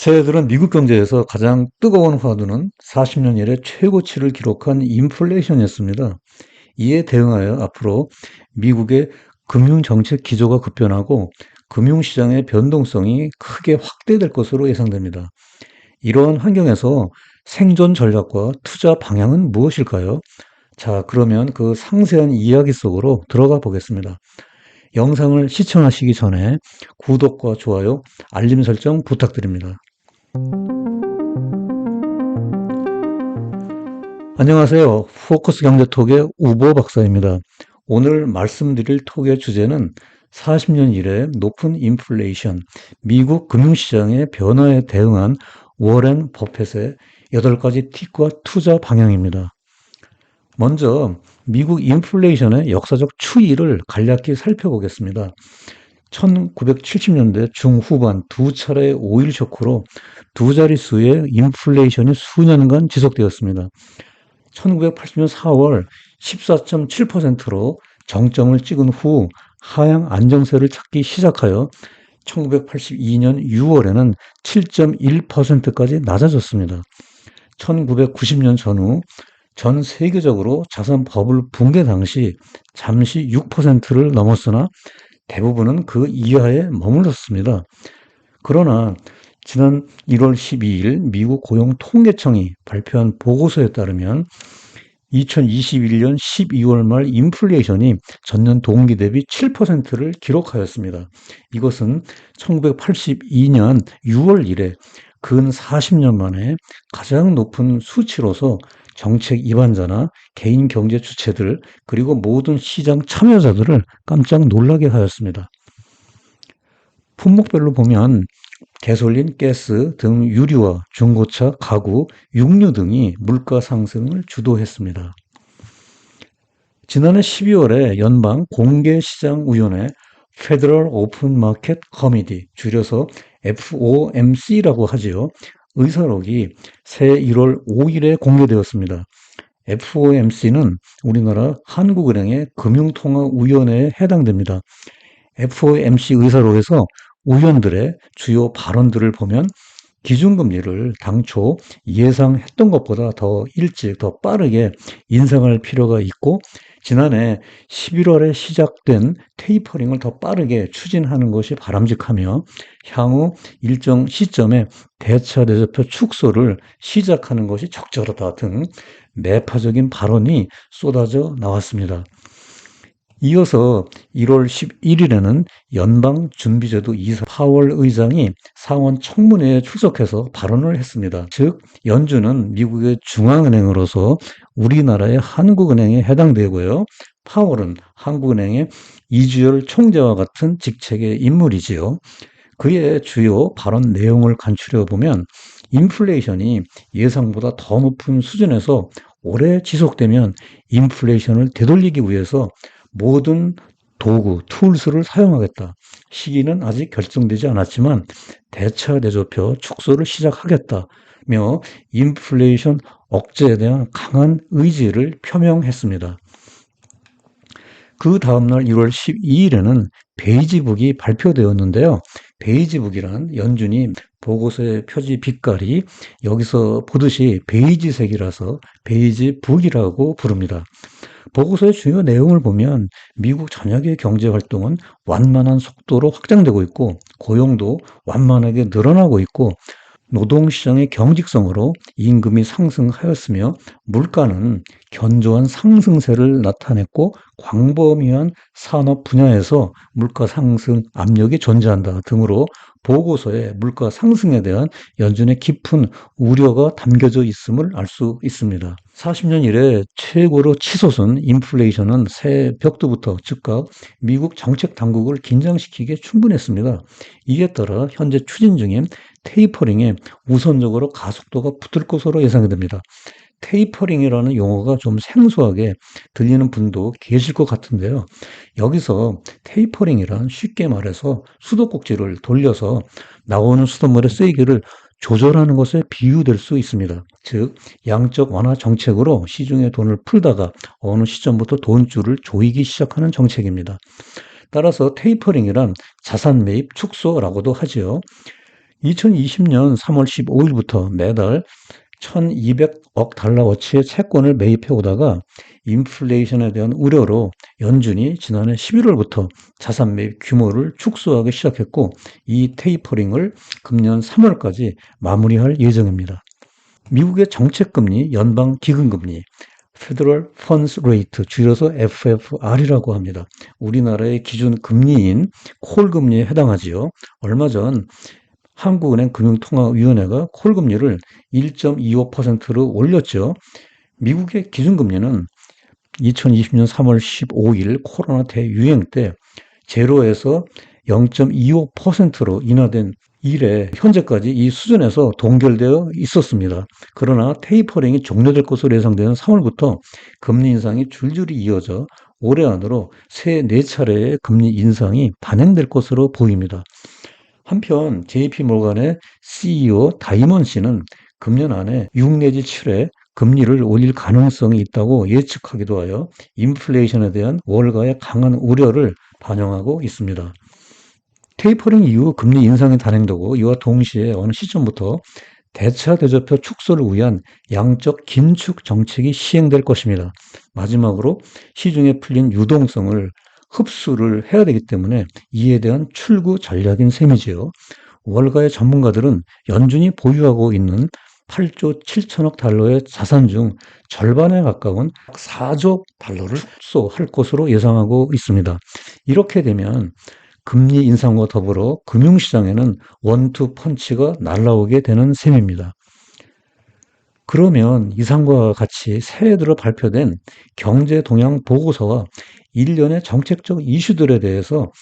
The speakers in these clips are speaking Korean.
새해들은 미국 경제에서 가장 뜨거운 화두는 40년 이래 최고치를 기록한 인플레이션이었습니다. 이에 대응하여 앞으로 미국의 금융정책 기조가 급변하고 금융시장의 변동성이 크게 확대될 것으로 예상됩니다. 이러한 환경에서 생존 전략과 투자 방향은 무엇일까요? 자, 그러면 그 상세한 이야기 속으로 들어가 보겠습니다. 영상을 시청하시기 전에 구독과 좋아요, 알림 설정 부탁드립니다. 안녕하세요. 포커스 경제톡의 우보 박사입니다. 오늘 말씀드릴 톡의 주제는 40년 이래 높은 인플레이션, 미국 금융시장의 변화에 대응한 워렌 버펫의 8가지 팁과 투자 방향입니다. 먼저 미국 인플레이션의 역사적 추이를 간략히 살펴보겠습니다. 1970년대 중후반 두 차례의 오일 쇼크로 두 자릿수의 인플레이션이 수년간 지속되었습니다. 1980년 4월 14.7%로 정점을 찍은 후 하향 안정세를 찾기 시작하여 1982년 6월에는 7.1%까지 낮아졌습니다. 1990년 전후 전 세계적으로 자산 버블 붕괴 당시 잠시 6%를 넘었으나 대부분은 그 이하에 머물렀습니다. 그러나 지난 1월 12일 미국 고용통계청이 발표한 보고서에 따르면 2021년 12월 말 인플레이션이 전년 동기 대비 7%를 기록하였습니다. 이것은 1982년 6월 이래 근 40년 만에 가장 높은 수치로서 정책 입안자나 개인 경제 주체들 그리고 모든 시장 참여자들을 깜짝 놀라게 하였습니다. 품목별로 보면 개솔린, 가스 등 유류와 중고차, 가구, 육류 등이 물가 상승을 주도했습니다. 지난해 12월에 연방 공개시장위원회 Federal Open Market Committee, 줄여서 FOMC라고 하지요. 의사록이 새 1월 5일에 공개되었습니다. FOMC는 우리나라 한국은행의 금융통화위원회에 해당됩니다. FOMC 의사록에서 의원들의 주요 발언들을 보면 기준금리를 당초 예상했던 것보다 더 일찍, 더 빠르게 인상할 필요가 있고, 지난해 11월에 시작된 테이퍼링을 더 빠르게 추진하는 것이 바람직하며, 향후 일정 시점에 대차 대조표 축소를 시작하는 것이 적절하다 등 매파적인 발언이 쏟아져 나왔습니다. 이어서 1월 11일에는 연방준비제도 이사 파월 의장이 상원 청문회에 출석해서 발언을 했습니다. 즉, 연준은 미국의 중앙은행으로서 우리나라의 한국은행에 해당되고요. 파월은 한국은행의 이주열 총재와 같은 직책의 인물이지요. 그의 주요 발언 내용을 간추려 보면 인플레이션이 예상보다 더 높은 수준에서 오래 지속되면 인플레이션을 되돌리기 위해서 모든 도구, 툴스를 사용하겠다. 시기는 아직 결정되지 않았지만 대차 대조표 축소를 시작하겠다며 인플레이션 억제에 대한 강한 의지를 표명했습니다. 그 다음날 1월 12일에는 베이지북이 발표되었는데요. 베이지북이란 연준이 보고서의 표지 빛깔이 여기서 보듯이 베이지색이라서 베이지북이라고 부릅니다. 보고서의 주요 내용을 보면 미국 전역의 경제 활동은 완만한 속도로 확장되고 있고 고용도 완만하게 늘어나고 있고 노동시장의 경직성으로 임금이 상승하였으며 물가는 견조한 상승세를 나타냈고 광범위한 산업 분야에서 물가 상승 압력이 존재한다 등으로 보고서에 물가 상승에 대한 연준의 깊은 우려가 담겨져 있음을 알 수 있습니다. 40년 이래 최고로 치솟은 인플레이션은 새 벽두부터 즉각 미국 정책 당국을 긴장시키기에 충분했습니다. 이에 따라 현재 추진 중인 테이퍼링에 우선적으로 가속도가 붙을 것으로 예상이 됩니다. 테이퍼링이라는 용어가 좀 생소하게 들리는 분도 계실 것 같은데요. 여기서 테이퍼링이란 쉽게 말해서 수도꼭지를 돌려서 나오는 수돗물의 세기를 조절하는 것에 비유될 수 있습니다. 즉, 양적 완화 정책으로 시중에 돈을 풀다가 어느 시점부터 돈줄을 조이기 시작하는 정책입니다. 따라서 테이퍼링이란 자산 매입 축소라고도 하지요. 2020년 3월 15일부터 매달 1200억 달러어치의 채권을 매입해 오다가 인플레이션에 대한 우려로 연준이 지난해 11월부터 자산 매입 규모를 축소하기 시작했고 이 테이퍼링을 금년 3월까지 마무리할 예정입니다. 미국의 정책금리, 연방기금금리, Federal Funds Rate, 줄여서 FFR이라고 합니다. 우리나라의 기준 금리인 콜 금리에 해당하지요. 얼마 전 한국은행 금융통화위원회가 콜 금리를 1.25%로 올렸죠. 미국의 기준금리는 2020년 3월 15일 코로나 대유행 때 제로에서 0.25%로 인하된 이래 현재까지 이 수준에서 동결되어 있었습니다. 그러나 테이퍼링이 종료될 것으로 예상되는 3월부터 금리 인상이 줄줄이 이어져 올해 안으로 새 4차례의 금리 인상이 반영될 것으로 보입니다. 한편 JP 몰간의 CEO 다이먼 씨는 금년 안에 6 내지 7회 금리를 올릴 가능성이 있다고 예측하기도 하여 인플레이션에 대한 월가의 강한 우려를 반영하고 있습니다. 테이퍼링 이후 금리 인상이 단행되고 이와 동시에 어느 시점부터 대차 대조표 축소를 위한 양적 긴축 정책이 시행될 것입니다. 마지막으로 시중에 풀린 유동성을 흡수를 해야 되기 때문에 이에 대한 출구 전략인 셈이지요. 월가의 전문가들은 연준이 보유하고 있는 8조 7천억 달러의 자산 중 절반에 가까운 4조 달러를 흡수할 것으로 예상하고 있습니다. 이렇게 되면 금리 인상과 더불어 금융시장에는 원투 펀치가 날라오게 되는 셈입니다. 그러면 이상과 같이 새해 들어 발표된 경제 동향 보고서와 일련의 정책적 이슈들에 대해서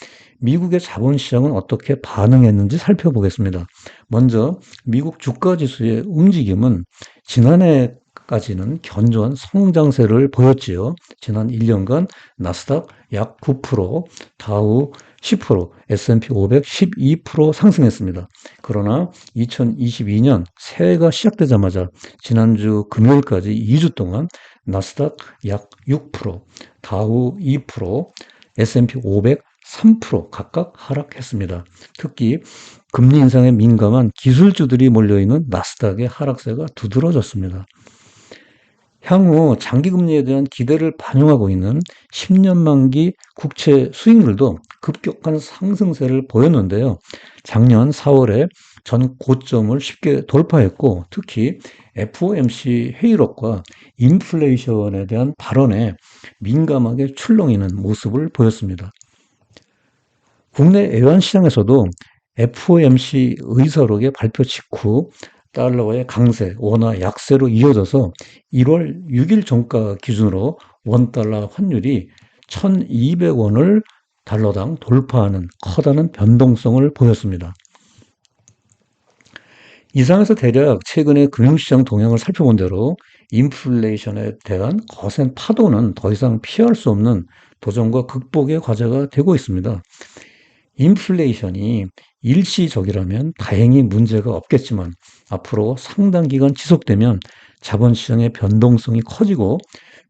미국의 자본시장은 어떻게 반응했는지 살펴보겠습니다. 먼저 미국 주가지수의 움직임은 지난해 까지는 견조한 성장세를 보였지요. 지난 1년간 나스닥 약 9%, 다우 10%, S&P 500 12% 상승했습니다. 그러나 2022년 새해가 시작되자마자 지난주 금요일까지 2주 동안 나스닥 약 6%, 다우 2%, S&P 500 3% 각각 하락했습니다. 특히 금리 인상에 민감한 기술주들이 몰려있는 나스닥의 하락세가 두드러졌습니다. 향후 장기금리에 대한 기대를 반영하고 있는 10년 만기 국채 수익률도 급격한 상승세를 보였는데요. 작년 4월에 전 고점을 쉽게 돌파했고 특히 FOMC 회의록과 인플레이션에 대한 발언에 민감하게 출렁이는 모습을 보였습니다. 국내 애완시장에서도 FOMC 의사록의 발표 직후 달러의 강세, 원화 약세로 이어져서 1월 6일 종가 기준으로 원달러 환율이 1200원을 달러당 돌파하는 커다란 변동성을 보였습니다. 이상에서 대략 최근의 금융시장 동향을 살펴본 대로 인플레이션에 대한 거센 파도는 더 이상 피할 수 없는 도전과 극복의 과제가 되고 있습니다. 인플레이션이 일시적이라면 다행히 문제가 없겠지만 앞으로 상당 기간 지속되면 자본시장의 변동성이 커지고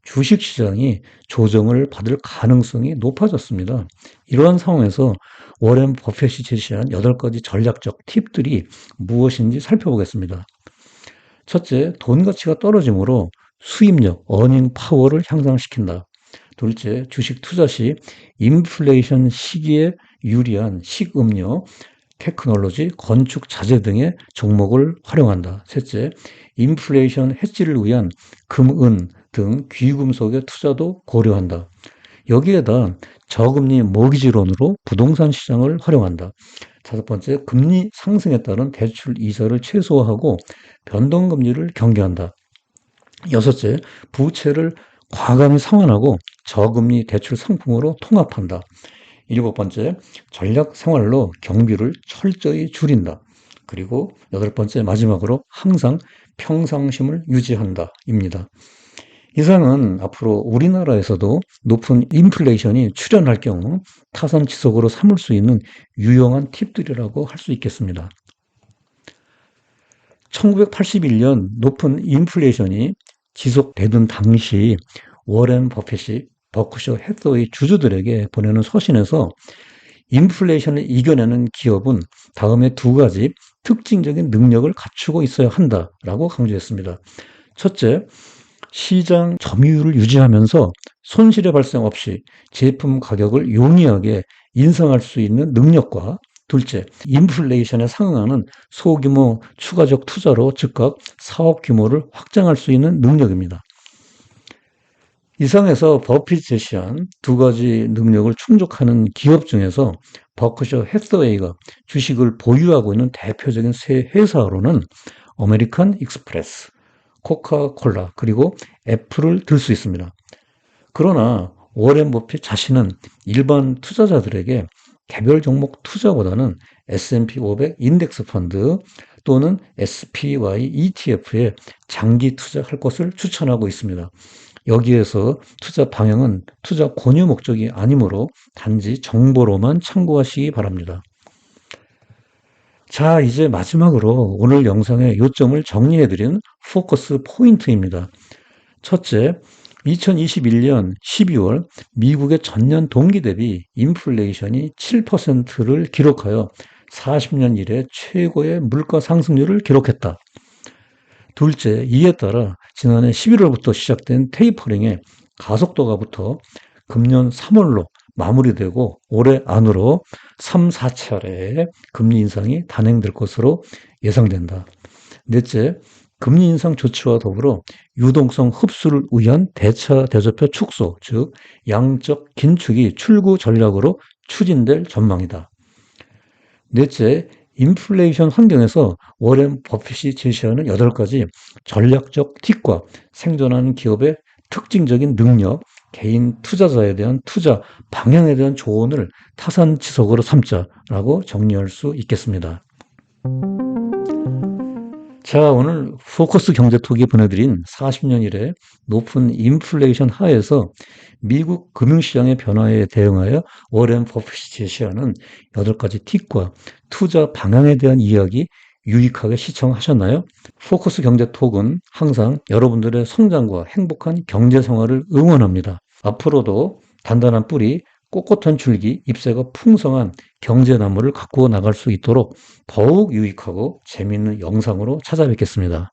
주식시장이 조정을 받을 가능성이 높아졌습니다. 이러한 상황에서 워렌 버핏이 제시한 8가지 전략적 팁들이 무엇인지 살펴보겠습니다. 첫째, 돈 가치가 떨어지므로 수입력, 어닝 파워를 향상시킨다. 둘째, 주식 투자 시 인플레이션 시기에 유리한 식음료, 테크놀로지, 건축 자재 등의 종목을 활용한다. 셋째, 인플레이션 해지를 위한 금, 은 등 귀금속의 투자도 고려한다. 여기에다 저금리 모기지론으로 부동산 시장을 활용한다. 다섯 번째, 금리 상승에 따른 대출 이자를 최소화하고 변동금리를 경계한다. 여섯째, 부채를 과감히 상환하고 저금리 대출 상품으로 통합한다. 일곱 번째, 전략 생활로 경비를 철저히 줄인다. 그리고 여덟 번째, 마지막으로 항상 평상심을 유지한다. 입니다. 이상은 앞으로 우리나라에서도 높은 인플레이션이 출현할 경우 타선 지속으로 삼을 수 있는 유용한 팁들이라고 할 수 있겠습니다. 1981년 높은 인플레이션이 지속되던 당시 워렌 버핏이 버크셔 해서웨이 주주들에게 보내는 서신에서 인플레이션을 이겨내는 기업은 다음에 두 가지 특징적인 능력을 갖추고 있어야 한다라고 강조했습니다. 첫째, 시장 점유율을 유지하면서 손실의 발생 없이 제품 가격을 용이하게 인상할 수 있는 능력과 둘째, 인플레이션에 상응하는 소규모 추가적 투자로 즉각 사업 규모를 확장할 수 있는 능력입니다. 이상에서 버핏 제시한 두 가지 능력을 충족하는 기업 중에서 버크셔 해서웨이가 주식을 보유하고 있는 대표적인 세 회사로는 아메리칸 익스프레스, 코카콜라, 그리고 애플을 들 수 있습니다. 그러나 워렌 버핏 자신은 일반 투자자들에게 개별 종목 투자보다는 S&P 500 인덱스 펀드 또는 SPY ETF에 장기 투자할 것을 추천하고 있습니다. 여기에서 투자 방향은 투자 권유 목적이 아니므로 단지 정보로만 참고하시기 바랍니다. 자, 이제 마지막으로 오늘 영상의 요점을 정리해드린 포커스 포인트입니다. 첫째, 2021년 12월 미국의 전년 동기 대비 인플레이션이 7%를 기록하여 40년 이래 최고의 물가 상승률을 기록했다. 둘째, 이에 따라 지난해 11월부터 시작된 테이퍼링의 가속도가 붙어 금년 3월로 마무리되고 올해 안으로 3, 4차례 금리 인상이 단행될 것으로 예상된다. 넷째, 금리 인상 조치와 더불어 유동성 흡수를 위한 대차 대조표 축소, 즉 양적 긴축이 출구 전략으로 추진될 전망이다. 넷째, 인플레이션 환경에서 워렌 버핏이 제시하는 8가지 전략적 팁과 생존하는 기업의 특징적인 능력, 개인 투자자에 대한 투자 방향에 대한 조언을 타산지석으로 삼자라고 정리할 수 있겠습니다. 자, 오늘 포커스 경제톡이 보내드린 40년 이래 높은 인플레이션 하에서 미국 금융시장의 변화에 대응하여 워렌 버핏이 제시하는 8가지 팁과 투자 방향에 대한 이야기 유익하게 시청하셨나요? 포커스 경제톡은 항상 여러분들의 성장과 행복한 경제 생활을 응원합니다. 앞으로도 단단한 뿌리, 꼿꼿한 줄기, 잎새가 풍성한 경제나무를 가꾸어 나갈 수 있도록 더욱 유익하고 재미있는 영상으로 찾아뵙겠습니다.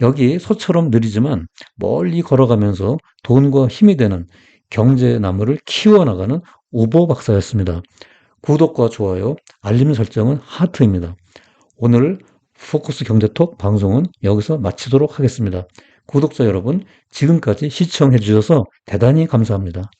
여기 소처럼 느리지만 멀리 걸어가면서 돈과 힘이 되는 경제나무를 키워나가는 우보 박사였습니다. 구독과 좋아요, 알림 설정은 하트입니다. 오늘 포커스 경제톡 방송은 여기서 마치도록 하겠습니다. 구독자 여러분, 지금까지 시청해 주셔서 대단히 감사합니다.